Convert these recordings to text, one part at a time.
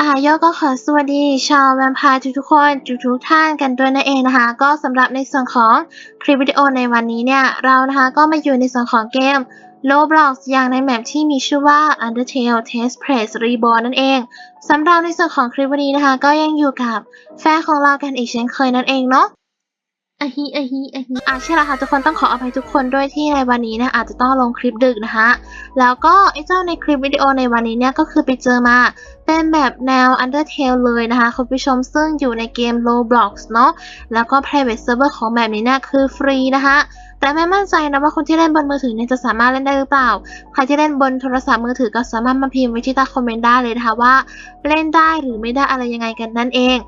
อ่าย่อก็ขอสวัสดีชาวแวมพร์ทุกๆคนทุกๆท่านกันด้วยนั่นเองนะคะ ก็สำหรับในส่วนของคลิปวิดีโอในวันนี้เนี่ย เรานะคะก็มาอยู่ในส่วนของเกม Roblox อย่างในแมปที่มีชื่อว่า Undertale Test Place Reborn นั่นเอง สำหรับในส่วนของคลิปวันนี้นะคะ ก็ยังอยู่กับแฟนของเรากันอีกเช่นเคยนั่นเองเนาะอะฮิอะฮิอะฮิอะใช่แล้วค่ะทุกคนต้องขออภัยทุกคนด้วยที่ในวันนี้นะอาจจะต้องลงคลิปดึกนะคะแล้วก็ไอ้เจ้าในคลิปวิดีโอในวันนี้เนี่ยก็คือไปเจอมา เป็นแบบแนว Undertale เลยนะคะคุณผู้ชมซึ่งอยู่ในเกม Roblox เนาะแล้วก็ private server ของแบบนี้เนี่ยคือฟรีนะคะ แต่ไม่มั่นใจนะว่าคนที่เล่นบนมือถือเนี่ยจะสามารถเล่นได้หรือเปล่า ใครที่เล่นบนโทรศัพท์มือถือก็สามารถมาพิมพ์ไว้ที่ใต้คอมเมนต์ได้เลยนะคะว่า เล่นได้หรือไม่ได้อะไรยังไงกันนั่นเอง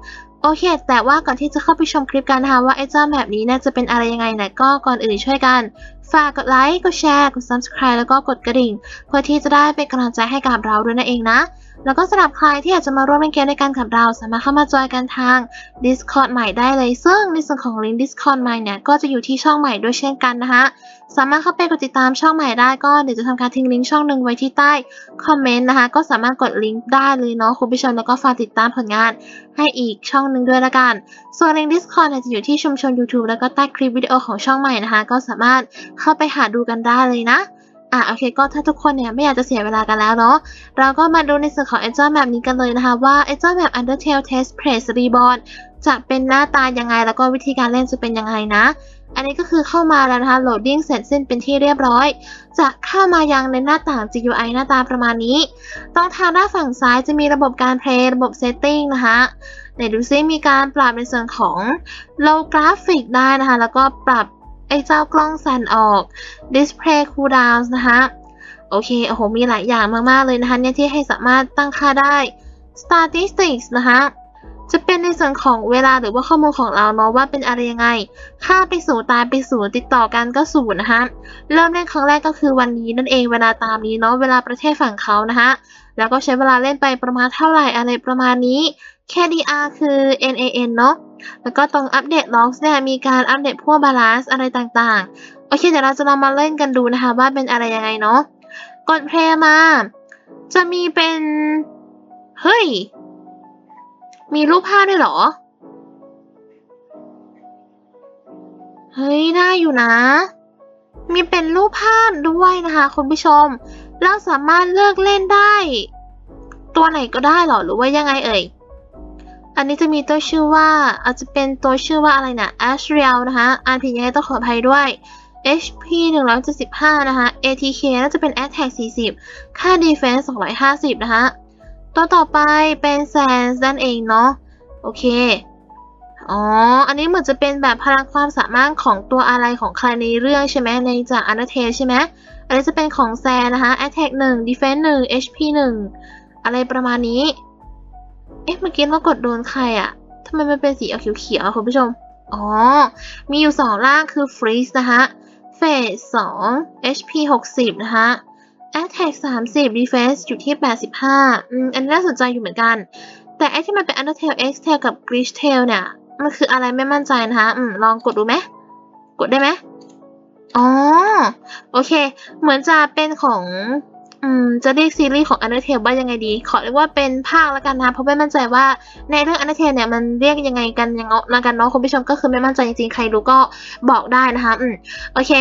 โอเค แต่ว่าก่อนที่จะเข้าไปชมคลิปกันนะคะว่าไอ้เจ้าแบบนี้เนี่ยจะเป็นอะไรยังไงเนี่ยก็ก่อนอื่นช่วยกัน ฝากกดไลค์ กดแชร์ กด subscribe แล้วก็กดกระดิ่ง เพื่อที่จะได้เป็นกำลังใจให้กับเราด้วยนั่นเองนะ แล้วก็สำหรับใครที่อยากจะมาร่วมเล่นเกมด้วยกันกับเรา สามารถเข้ามาจอยกันทาง Discord ใหม่ได้เลย ซึ่งในส่วนของลิงก์ Discord ใหม่เนี่ยก็จะอยู่ที่ช่องใหม่ด้วยเช่นกันนะคะสามารถเข้าไปกดติดตามช่องใหม่ได้ก็เดี๋ยวจะทำการทิ้งลิงก์ช่องหนึ่งไว้ที่ใต้คอมเมนต์นะคะก็สามารถกดลิงก์ได้เลยเนาะคุณผู้ชมแล้วก็ฝากติดตามผลงานให้อีกช่องหนึ่งด้วยละกัน ส่วนลิงก์ Discord เนี่ยจะอยู่ที่ชุมชน YouTube แล้วก็ใต้คลิปวิดีโอของช่องใหม่นะคะก็สามารถเข้าไปหาดูกันได้เลยนะ อะโอเคก็ถ้าทุกคนเนี่ยไม่อยากจะเสียเวลากันแล้วเนาะเราก็มาดูในส่วนของ a อ g e แบบนี้กันเลยนะคะว่า a อ g e แบบ Undertale Test Place Reborn จะเป็นหน้าตายังไงแล้วก็วิธีการเล่นจะเป็นยังไงนะ อันนี้ก็คือเข้ามาแล้วนะคะโหลดดิ้งเสร็จสิ้นเป็นที่เรียบร้อย จะเข้ามายังในหน้าต่าง GUI หน้าตาประมาณนี้ตรงทางด้านฝั่งซ้ายจะมีระบบการเพลย์ระบบ Setting นะคะไหนดูซิมีการปรับในส่วนของ Low Graphic ได้นะคะ แล้วก็ปรับ ไอ้เจ้ากล้องสั่นออก Display Cooldowns นะคะโอเค โอ้โห มีหลายอย่างมากๆเลยนะคะเนี่ยที่ให้สามารถตั้งค่าได้ statistics นะคะจะเป็นในส่วนของเวลาหรือว่าข้อมูลของเราเนาะว่าเป็นอะไรยังไง ค่าไปสู่ตายไปสู่ติดต่อกันก็ศูนย์นะคะ เริ่มเล่นครั้งแรกก็คือวันนี้นั่นเองเวลาตามนี้เนาะเวลาประเทศฝั่งเขานะคะแล้วก็ใช้เวลาเล่นไปประมาณเท่าไหร่อะไรประมาณนี้ KDR คือ NAN เนาะ แล้วก็ตรงอัปเดต logs เนี่ยมีการอัปเดตพวกบาลานซ์อะไรต่างๆ โอเค เดี๋ยวเราจะลองมาเล่นกันดูนะคะว่าเป็นอะไรยังไงเนาะ กดเพลย์มา จะมีเป็น เฮ้ย มีรูปภาพด้วยเหรอ เฮ้ย ได้อยู่นะ มีเป็นรูปภาพด้วยนะคะคุณผู้ชม เราสามารถเลือกเล่นได้ ตัวไหนก็ได้เหรอหรือว่ายังไงเอ่ย อันนี้จะมีตัวชื่อว่าอาจจะเป็นตัวชื่อว่าอะไรนะ Asriel นะคะอ่านผิดยังไงต้องขออภัยด้วย HP 175 นะคะ ATK น่าจะเป็น Attack 40 ค่า Defense 250 นะคะ ตัวต่อไปเป็น Sans นั่นเองเนาะ โอเค อ๋อ อันนี้เหมือนจะเป็นแบบพลังความสามารถของตัวอะไรของใครในเรื่องใช่ไหมในจาก Undertale ใช่ไหม อันนี้จะเป็นของแซนนะคะ Attack 1 Defense 1 HP 1 อะไรประมาณนี้ อ๊ะเมื่อกี้เรากดโดนใครอะทำไมมันเป็นสีเขียวๆอะคุณผู้ชม อ๋อ มีอยู่สองร่างคือ Freeze นะคะเฟส2 HP 60 นะคะ Attack 30 Defense อยู่ที่ 85อืมอันนี้น่าสนใจอยู่เหมือนกัน แต่ไอที่มันเป็น Undertale X Tail กับ Glitch Tail เนี่ย มันคืออะไรไม่มั่นใจนะคะอืมลองกดดูไหม กดได้ไหมอ๋อ โอเค เหมือนจะเป็นของ อืม จะเรียกซีรีส์ของ Undertale ว่ายังไงดี ขอเรียกว่าเป็นภาคล้วกันนะ เพราะไม่มั่นใจว่าในเรื่อง Undertale เนี่ยมันเรียกยังไงกันยังไงละกันเนาะคุณผู้ชมก็คือไม่มั่นใจจริงๆ ใครรู้ก็บอกได้นะคะ อืม โอเค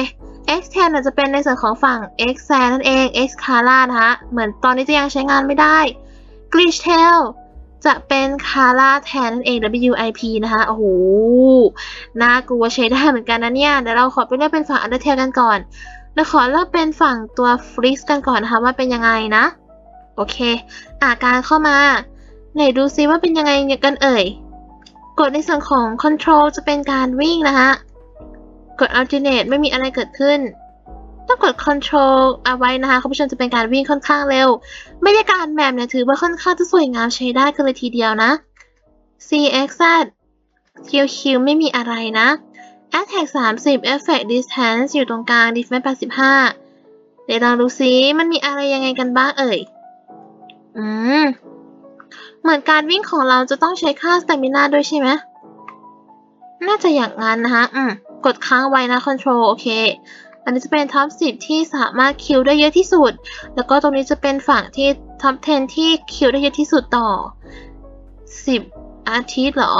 X แทนจะเป็นในส่วนของฝั่ง X แซนั่นเอง X c a r a นะคะเหมือนตอนนี้จะยังใช้งานไม่ได้ Glitch Tail จะเป็น c a r a แทนนั่นเอง WIP นะคะ โอ้โห น่ากลัวใช้ได้เหมือนกันนะเนี่ย เดี๋ยวเราขอไปเลือกเป็นฝั่ง Undertale กันก่อน เดี๋ยวขอเลือกเป็นฝั่งตัว Freeze กันก่อนนะคะว่าเป็นยังไงนะ โอเค อาการเข้ามา ไหนดูซิว่าเป็นยังไงกันเอ่ย กดในส่วนของ Control จะเป็นการวิ่งนะคะกด alternate ไม่มีอะไรเกิดขึ้น ต้องกด control เอาไว้นะคะคุณผู้ชมจะเป็นการวิ่งค่อนข้างเร็วบรรยากาศแมปเนี่ยถือว่าค่อนข้างจะสวยงามใช้ได้กันเลยทีเดียวนะ CXZ QQ ไม่มีอะไรนะ Attack 30 Effect Distance อยู่ตรงกลาง Defense 85 เดี๋ยวลองดูซิมันมีอะไรยังไงกันบ้างเอ่ย อืม เหมือนการวิ่งของเราจะต้องใช้ค่า stamina ด้วยใช่ไหม น่าจะอย่างนั้นนะคะอืม กดค้างไว้นะ control โอเค อันนี้จะเป็น top 10 ที่สามารถคิวได้เยอะที่สุด แล้วก็ตรงนี้จะเป็นฝั่งที่ top 10 ที่คิวได้เยอะที่สุดต่อ 10 อาทิตย์เหรอ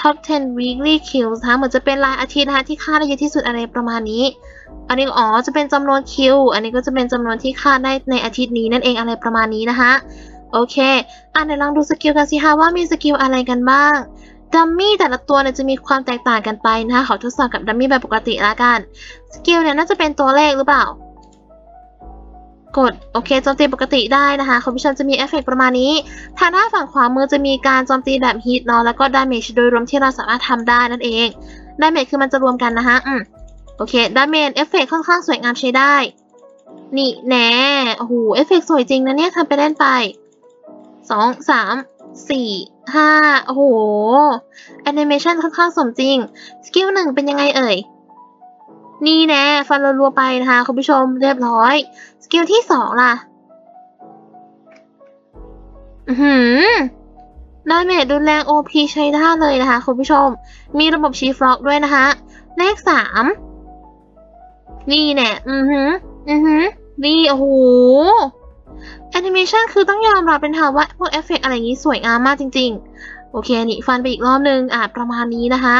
top 10 weekly kills นะคะเหมือนจะเป็นรายอาทิตย์นะคะที่ฆ่าได้เยอะที่สุดอะไรประมาณนี้ อันนี้อ๋อจะเป็นจำนวนคิว อันนี้ก็จะเป็นจำนวนที่ฆ่าได้ในอาทิตย์นี้นั่นเองอะไรประมาณนี้นะคะโอเค อะเดี๋ยวลองดูสกิลกันสิคะว่ามีสกิลอะไรกันบ้าง ดัมมี่แต่ละตัวเนี่ยจะมีความแตกต่างกันไปนะคะขอทดสอบกับดัมมี่แบบปกติละกัน สกิลเนี่ยน่าจะเป็นตัวเลขหรือเปล่า กดโอเคโจมตีปกติได้นะคะคุณผู้ชมจะมีเอฟเฟกต์ประมาณนี้ ทางด้านฝั่งขวามือจะมีการโจมตีแบบฮิตเนาะแล้วก็ดาเมจโดยรวมที่เราสามารถทำได้นั่นเองดาเมจคือมันจะรวมกันนะคะอืมโอเคดาเมจเอฟเฟกต์ค่อนข้างสวยงามใช้ได้ นี่แน่โอ้โหเอฟเฟกต์สวยจริงนะเนี่ยทำไปเล่นไปสองสามสี่ห้าโอ้โหแอนิเมชันค่อนข้างสมจริง สกิลหนึ่งเป็นยังไงเอ่ย นี่แน่ฟันรัวๆไปนะคะคุณผู้ชมเรียบร้อย สกิลที่สองล่ะ อือหือดาเมจรุนแรง OP ใช้ได้เลยนะคะคุณผู้ชม มีระบบชีฟล็อกด้วยนะคะ เลขสามนี่แน่อือหือ อือหือ นี่ โอ้โหแอนิเมชันคือต้องยอมรับเป็นค่ะว่าพวกเอฟเฟกต์อะไรอย่างนี้สวยงามมากจริง ๆ โอเค นี่ฟันไปอีกรอบนึง อะประมาณนี้นะคะ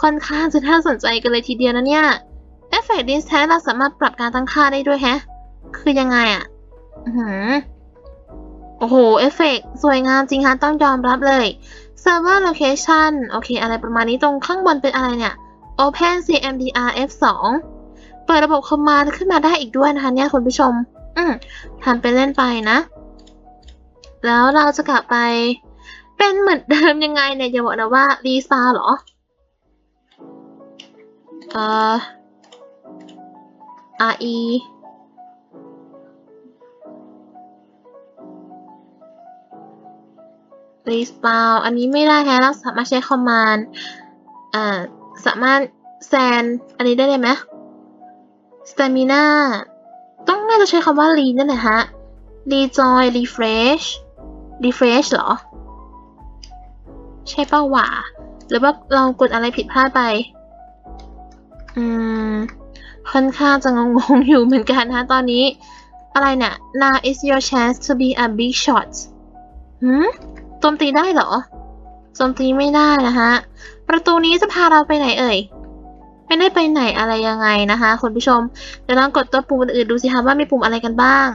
ค่อนข้างจะน่าสนใจกันเลยทีเดียวนะเนี่ย เอฟเฟกต์ดิสแทสเราสามารถปรับการตั้งค่าได้ด้วยแฮะ คือยังไงอะหือโอ้โห เอฟเฟกต์สวยงามจริงค่ะต้องยอมรับเลย Server Location โอเค อะไรประมาณนี้ตรงข้างบนเป็นอะไรเนี่ย Open CMDR F2 เปิดระบบคอมมานด์ขึ้นมาได้อีกด้วยนะคะเนี่ยคุณผู้ชม อืมทำไปเล่นไปนะ แล้วเราจะกลับไปเป็นเหมือนเดิมยังไงเนี่ยอย่าบอกนะว่ารีสปาเหรอ เอ่อ RE รีสปาอันนี้ไม่ได้แฮะเราสามารถใช้คอมมานด์อ่าสามารถแซน อันนี้ได้เลยไหม stamina ต้องน่าจะใช้คำว่า re นั่นแหละฮะ rejoy refresh refresh เหรอ ใช่เป้าหว่า หรือว่าเรากดอะไรผิดพลาดไป อืม ค่อนข้างจะงงๆอยู่เหมือนกันนะตอนนี้ อะไรเนี่ย now is your chance to be a big shot หืมโจมตีได้เหรอโจมตีไม่ได้นะคะ ประตูนี้จะพาเราไปไหนเอ่ย ไม่ได้ไปไหนอะไรยังไงนะคะคุณผู้ชม เดี๋ยวลองกดตัวปุ่มอื่นดูสิคะว่ามีปุ่มอะไรกันบ้าง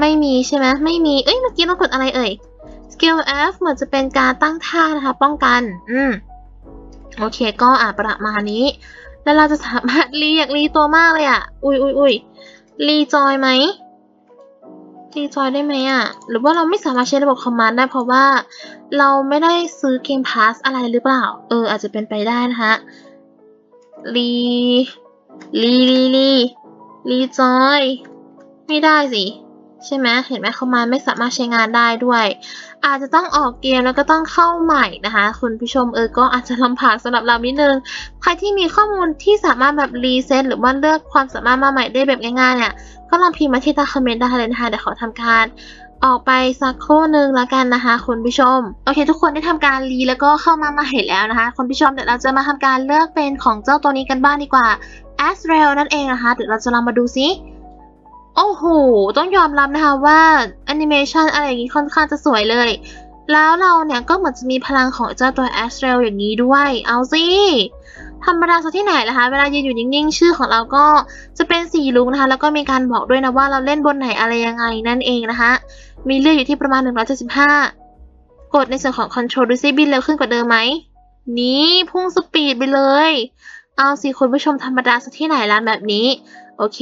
ไม่มีใช่ไหมไม่มี เอ้ยเมื่อกี้เรากดอะไรเอ่ย skill F เหมือนจะเป็นการตั้งท่านะคะ ป้องกัน อืม โอเค ก็อ่าประมาณนี้ แล้วเราจะสามารถรีอยากรีตัวมากเลยอะ อุ้ยอุ้ยอุ้ยรีจอยไหมรีจอยได้ไหมอะ หรือว่าเราไม่สามารถใช้ระบบคอมมานด์ได้เพราะว่า เราไม่ได้ซื้อเกมพาสอะไรหรือเปล่า เออ อาจจะเป็นไปได้นะคะรีรีรีรีรีจอย ไม่ได้สิ ใช่ไหมเห็นไหมคอมมานด์ไม่สามารถใช้งานได้ด้วย อาจจะต้องออกเกมแล้วก็ต้องเข้าใหม่นะคะ คุณผู้ชมเออก็อาจจะลำบากสำหรับเรานิดนึง ใครที่มีข้อมูลที่สามารถแบบรีเซ็ตหรือว่าเลือกความสามารถมาใหม่ได้แบบง่ายๆเนี่ยก็ลองพิมพ์มาที่ใต้คอมเมนต์ได้เลยนะคะเดี๋ยวขอทำการออกไปสักครู่หนึ่งแล้วกันนะคะคุณผู้ชม โอเค ทุกคนได้ทำการรีแล้วก็เข้ามาใหม่แล้วนะคะคุณผู้ชมเดี๋ยวเราจะมาทำการเลือกเป็นของเจ้าตัวนี้กันบ้างดีกว่า a s r a e l นั่นเองนะคะ เดี๋ยวเราจะลองมาดูซิ โอ้โห ต้องยอมรับนะคะว่าแอนิเมชันอะไรอย่างนี้ค่อนข้างจะสวยเลย แล้วเราเนี่ยก็เหมือนจะมีพลังของเจ้าตัว a s r a e l อย่างนี้ด้วย เอาสิธรรมดาซะที่ไหนนะคะ เวลายืนอยู่นิ่งๆ ชื่อของเราก็จะเป็นสีลุงนะคะ แล้วก็มีการบอกด้วยนะว่าเราเล่นบนไหนอะไรยังไงนั่นเองนะคะ มีเลือดอยู่ที่ประมาณ 175 กดในส่วนของ Control ดูซิบินเร็วขึ้นกว่าเดิมไหม นี่พุ่งสปีดไปเลย เอาสิคุณผู้ชมธรรมดาซะที่ไหนล่ะแบบนี้ โอเค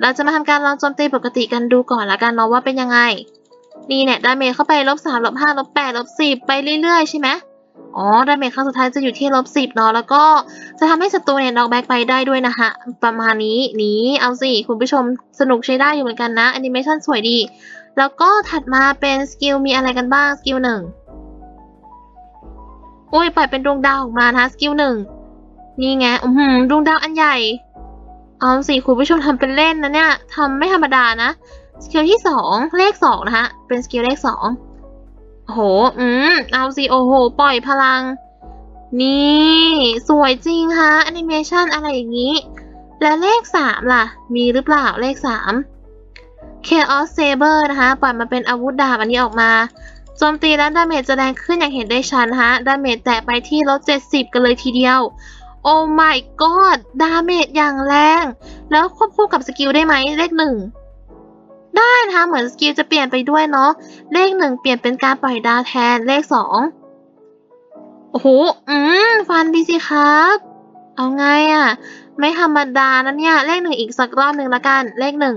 เราจะมาทำการลองโจมตีปกติกันดูก่อนละกันเนาะว่าเป็นยังไง นี่เนี่ยดาเมจเข้าไปลบสามลบห้าลบแปดลบสิบไปเรื่อยๆใช่ไหมอ๋อ ดาเมจครั้งสุดท้ายจะอยู่ที่ลบสิบเนาะ แล้วก็จะทำให้ศัตรูเนี่ยน็อกแบ็กไปได้ด้วยนะคะประมาณนี้ นี้เอาสิ คุณผู้ชมสนุกใช้ได้อยู่เหมือนกันนะแอนิเมชันสวยดี แล้วก็ถัดมาเป็นสกิลมีอะไรกันบ้าง สกิลหนึ่งอุ้ยปล่อยเป็นดวงดาวออกมานะสกิลหนึ่งนี่ไง อือหือดวงดาวอันใหญ่ เอาสิคุณผู้ชมทำเป็นเล่นนะเนี่ยทำไม่ธรรมดานะ สกิลที่สองเลขสองนะคะเป็นสกิลเลขสองโห อืม เอาสิโอ้โห ปล่อยพลัง นี่ สวยจริงฮะแอนิเมชันอะไรอย่างนี้ แล้วเลข3ล่ะ มีหรือเปล่าเลข3 Chaos Saber นะคะ ปล่อยมาเป็นอาวุธดาบอันนี้ออกมาโจมตีแล้วดาเมจจะแรงขึ้นอย่างเห็นได้ชัดนะคะดาเมจแตะไปที่ลด70 กันเลยทีเดียว โอ้ my god ดาเมจอย่างแรง แล้วควบคู่กับสกิลได้ไหมเลขหนึ่ง ได้นะคะเหมือนสกิลจะเปลี่ยนไปด้วยเนาะ เลขหนึ่งเปลี่ยนเป็นการปล่อยดาวแทนเลขสอง โอ้โห อืม ฟันดีสิครับ เอาไงอะ่ะ ไม่ธรรมดานะเนี่ย เลขหนึ่งอีกสักรอบหนึ่งละกัน เลขหนึ่ง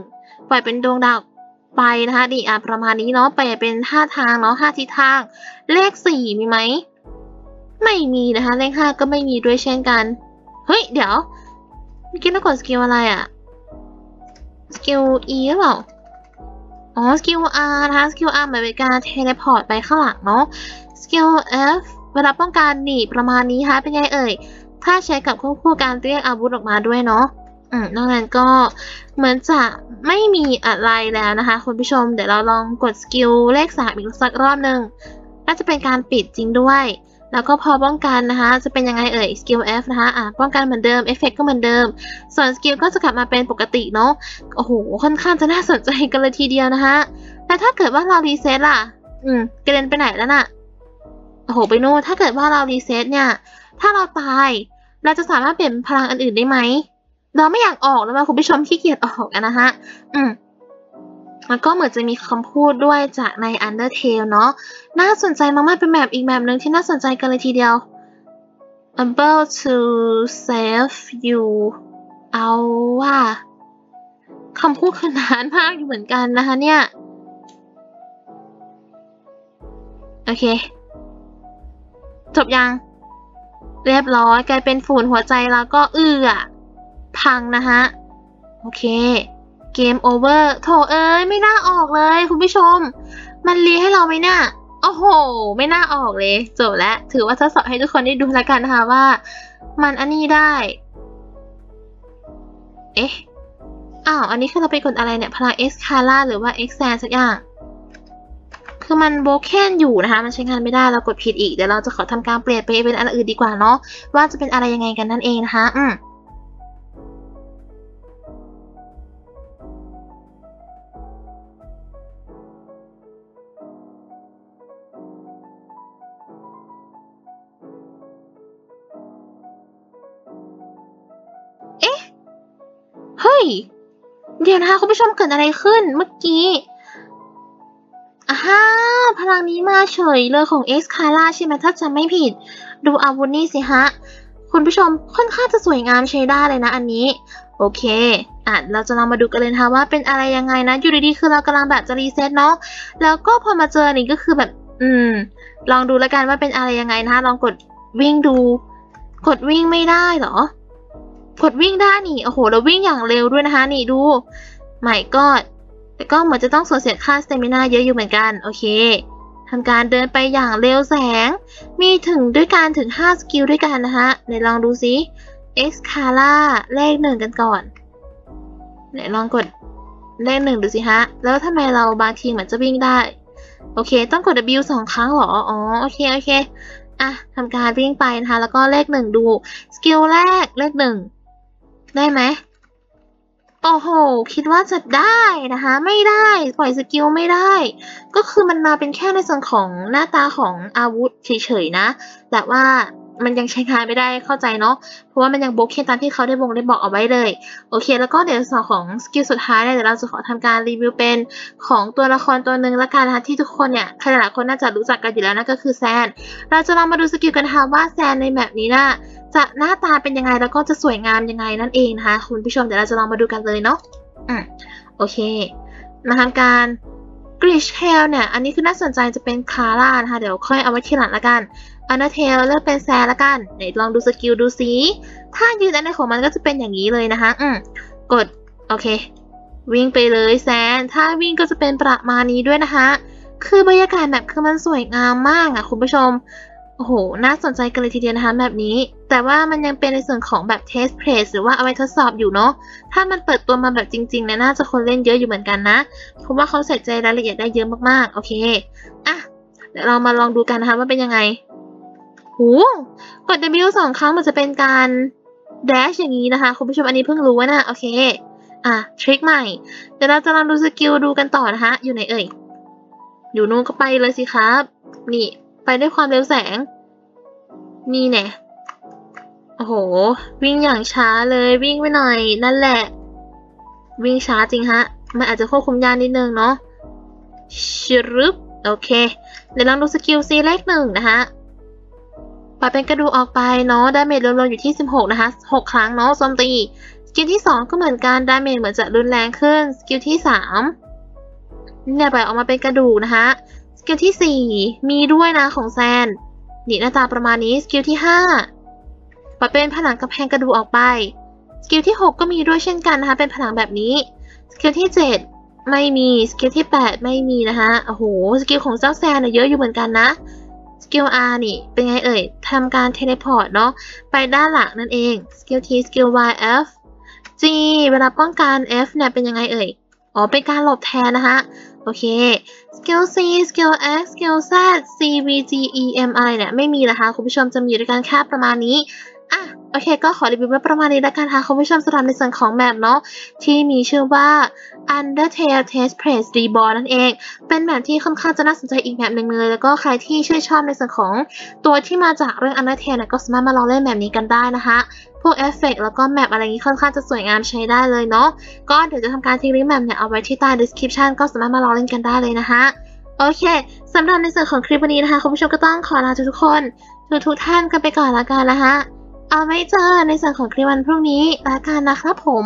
ปล่อยเป็นดวงดาวไปนะคะดีอะประมาณนี้เนาะไปเป็นห้าทางเนาะห้าทิศทาง เลขสี่มีไหม ไม่มีนะคะ เลขห้าก็ไม่มีด้วยเช่นกัน เฮ้ย เดี๋ยวเมื่อกี้เรากดสกิลอะไรอะสกิล E หรือเปล่า อ๋อ สกิล R นะคะ สกิล R หมายเป็นการเทเลพอร์ตไปข้างหลังเนาะ สกิล F เวลาป้องกันหนีประมาณนี้ค่ะ เป็นไงเอ่ย ถ้าใช้กับควบคู่การเรียกอาวุธออกมาด้วยเนาะอืมนอกนั้นก็เหมือนจะไม่มีอะไรแล้วนะคะคุณผู้ชม เดี๋ยวเราลองกดสกิลเลขสามอีกสักรอบหนึ่งน่าจะเป็นการปิดจริงด้วย แล้วก็พอป้องกันนะคะ จะเป็นยังไงเอ่ยสกิล F นะคะอะป้องกันเหมือนเดิมเอฟเฟกก็เหมือนเดิม ส่วนสกิลก็จะกลับมาเป็นปกติเนาะโอ้โหค่อนข้างจะน่าสนใจกันเลยทีเดียวนะคะแต่ถ้าเกิดว่าเรารีเซ็ตล่ะ อืมกระเด็นไปไหนแล้วน่ะโอ้โหไปโน่ถ้าเกิดว่าเรารีเซ็ตเนี่ย ถ้าเราตาย เราจะสามารถเปลี่ยนพลังอันอื่นได้ไหมเราไม่อยากออกแล้วมาคุณผู้ชมขี้เกียจออกอะนะฮะ อืม แล้วก็เหมือนจะมีคำพูดด้วยจากใน Undertale เนาะน่าสนใจมากๆเป็นแบบอีกแบบหนึ่งที่น่าสนใจกันเลยทีเดียว about to save you เอาว่าคำพูดขนาดมากอยู่เหมือนกันนะคะเนี่ย โอเค จบยัง เรียบร้อยกลายเป็นฝุ่นหัวใจแล้วก็เอืออะพังนะฮะ โอเค เกมโอเวอร์โถเอ้ยไม่น่าออกเลยคุณผู้ชม มันรีให้เราไหมเนี่ยโอ้โห ไม่น่าออกเลยจบแล้วถือว่าทดสอบให้ทุกคนได้ดูแล้วกันนะคะว่า มันอันนี้ได้ เอ๊ะอ้าวอันนี้คือเราไปกดอะไรเนี่ยพลัง X คาร่าหรือว่า X แซนสักอย่าง คือมันโบเคนอยู่นะคะ มันใช้งานไม่ได้เรากดผิดอีกเดี๋ยวเราจะขอทำการเปลี่ยนไปเป็นอันอื่นดีกว่าเนาะว่าจะเป็นอะไรยังไงกันนั่นเองนะคะอืม เฮ้ยเดี๋ยวนะคะคุณผู้ชมเกิดอะไรขึ้นเมื่อกี้อ้าวพลังนี้มาเฉยเลยของ X คาร่าใช่ไหมถ้าจำไม่ผิด ดูอาวุธนี่สิฮะ คุณผู้ชมค่อนข้างจะสวยงามใช้ได้เลยนะอันนี้ โอเคอะเราจะลองมาดูกันเลยนะคะว่าเป็นอะไรยังไงนะอยู่ดีๆคือเรากำลังแบบจะรีเซ็ตเนาะแล้วก็พอมาเจอนี่ก็คือแบบ อืม ลองดูแล้วกันว่าเป็นอะไรยังไงนะคะลองกดวิ่งดู กดวิ่งไม่ได้เหรอ กดวิ่งได้นี่ โอ้โหแล้ววิ่งอย่างเร็วด้วยนะคะ นี่ดูใหม่ก็ แต่ก็เหมือนจะต้องสูญเสียค่าสเตมินาเยอะอยู่เหมือนกัน โอเคทำการเดินไปอย่างเร็วแสง มีถึงด้วยการถึง 5 สกิลด้วยกันนะคะไหนลองดูซิ X c a l a เลขหนึ่งกันก่อนไหนลองกดเลขหนึ่งดูสิฮะ แล้วทำไมเราบางทีเหมือนจะวิ่งได้ โอเค ต้องกด W สองครั้งเหรอ อ๋อ โอเค โอเค อะทำการวิ่งไปนะคะ แล้วก็เลขหนึ่งดู สกิลแรกเลขหนึ่ง ได้ไหมโอ้โห คิดว่าจะได้นะคะ ไม่ได้ ปล่อยสกิลไม่ได้ ก็คือมันมาเป็นแค่ในส่วนของหน้าตาของอาวุธเฉยๆนะ แต่ว่า มันยังใช้งานไม่ได้เข้าใจเนาะเพราะว่ามันยังโบกเคนตามที่เขาได้วงได้บอกเอาไว้เลย โอเค แล้วก็เดี๋ยวส่วนของสกิลสุดท้ายเนี่ยเดี๋ยวเราจะขอทำการรีวิวเป็นของตัวละครตัวหนึ่งละกันนะคะที่ทุกคนเนี่ยใครหลายๆคนน่าจะรู้จักกันอยู่แล้วนั่นก็คือแซน เราจะลองมาดูสกิลกันนะคะว่าแซนในแบบนี้น่ะจะหน้าตาเป็นยังไงแล้วก็จะสวยงามยังไงนั่นเองนะคะคุณผู้ชมเดี๋ยวเราจะลองมาดูกันเลยเนาะอืมโอเคมาทำการกริชเทลเนี่ย อันนี้คือน่าสนใจจะเป็นคาร่านะคะ เดี๋ยวค่อยเอาไว้ทีหลังละกัน อันนาเทลเลือกเป็นแซนละกันไหนลองดูสกิลดูสิถ้ายืนอันในของมันก็จะเป็นอย่างนี้เลยนะคะ อืมกด โอเค วิ่งไปเลยแซน ถ้าวิ่งก็จะเป็นประมาณนี้ด้วยนะคะ คือบรรยากาศแบบคือมันสวยงามมากอะคุณผู้ชมโอ้โห น่าสนใจกันเลยทีเดียวนะคะแบบนี้ แต่ว่ามันยังเป็นในส่วนของแบบ test place หรือว่าเอาไว้ทดสอบอยู่เนาะ ถ้ามันเปิดตัวมาแบบจริงๆนี่ยน่าจะคนเล่นเยอะอยู่เหมือนกันนะ เพราะว่าเขาใส่ใจรายละเอียดได้เยอะมากๆ โอเค อะ เดี๋ยวเรามาลองดูกันนะคะว่าเป็นยังไง โหกด W สองครั้งมันจะเป็นการ dash อย่างนี้นะคะ คุณผู้ชมอันนี้เพิ่งรู้ว่านะโอเค อะ ทริคใหม่ เดี๋ยวเราจะลองดูสกิลดูกันต่อนะคะ อยู่ไหนเอ่ย อยู่นู้นก็ไปเลยสิครับ นี่ ไปด้วยความเร็วแสง นี่แน่โอ้โห วิ่งอย่างช้าเลยวิ่งไปหน่อย นั่นแหละ วิ่งช้าจริงฮะ มันอาจจะควบคุมยากนิดนึงเนาะชรึบโอเค เดี๋ยวลองดูสกิลซีเลขหนึ่งนะคะ ปาเป็นกระดูกออกไปเนาะดาเมจรวมๆอยู่ที่ 16 นะคะ 6 ครั้งเนาะโจมตีสกิลที่ 2 ก็เหมือนกันดาเมจเหมือนจะรุนแรงขึ้นสกิลที่ 3 เนี่ยปล่อยออกมาเป็นกระดูกนะคะสกิลที่ 4 มีด้วยนะของแซนนี่หน้าตาประมาณนี้สกิลที่ 5ปล่อยเป็นผนังกระแพงกระดูกออกไปสกิลที่ 6 ก็มีด้วยเช่นกันนะคะเป็นผนังแบบนี้สกิลที่ 7ไม่มีสกิลที่ 8 ไม่มีนะคะโอ้โห สกิลของเจ้าแซนเนี่ยเยอะอยู่เหมือนกันนะ สกิล R นี่เป็นไงเอ่ยทำการเทเลพอร์ตเนาะไปด้านหลังนั่นเองสกิล T สกิล Y F G เวลาป้องกัน F เนี่ยเป็นยังไงเอ่ยอ๋อเป็นการหลบแทนนะคะโอเคสกิล C สกิล X สกิล Z C V G E M อะไรเนี่ยไม่มีนะคะ คุณผู้ชมจะมีด้วยกันแค่ประมาณนี้อะ โอเค ก็ขอรีวิวไว้ประมาณนี้แล้วกันค่ะคุณผู้ชมสำหรับในส่วนของแมปเนาะที่มีชื่อว่า Undertale Test Place Reborn นั่นเอง เป็นแมปที่ค่อนข้างจะน่าสนใจอีกแมปหนึ่งเลย แล้วก็ใครที่ชื่นชอบในส่วนของตัวที่มาจากเรื่อง Undertale ก็สามารถมาลองเล่นแบบนี้กันได้นะคะพวกเอฟเฟกต์แล้วก็แมปอะไรนี้ค่อนข้างจะสวยงามใช้ได้เลยเนาะก็เดี๋ยวจะทำการทิ้งลิงก์แมปเนี่ยเอาไว้ที่ใต้ description ก็สามารถมาลองเล่นกันได้เลยนะคะโอเคสำหรับในส่วนของคลิปวันนี้นะคะคุณผู้ชมก็ต้องขอลาทุกคนทุกทุกท่านกันไปก่อนละกันนะคะ เอาไว้เจอในส่วนของคลิปวันพรุ่งนี้ละกันนะครับผม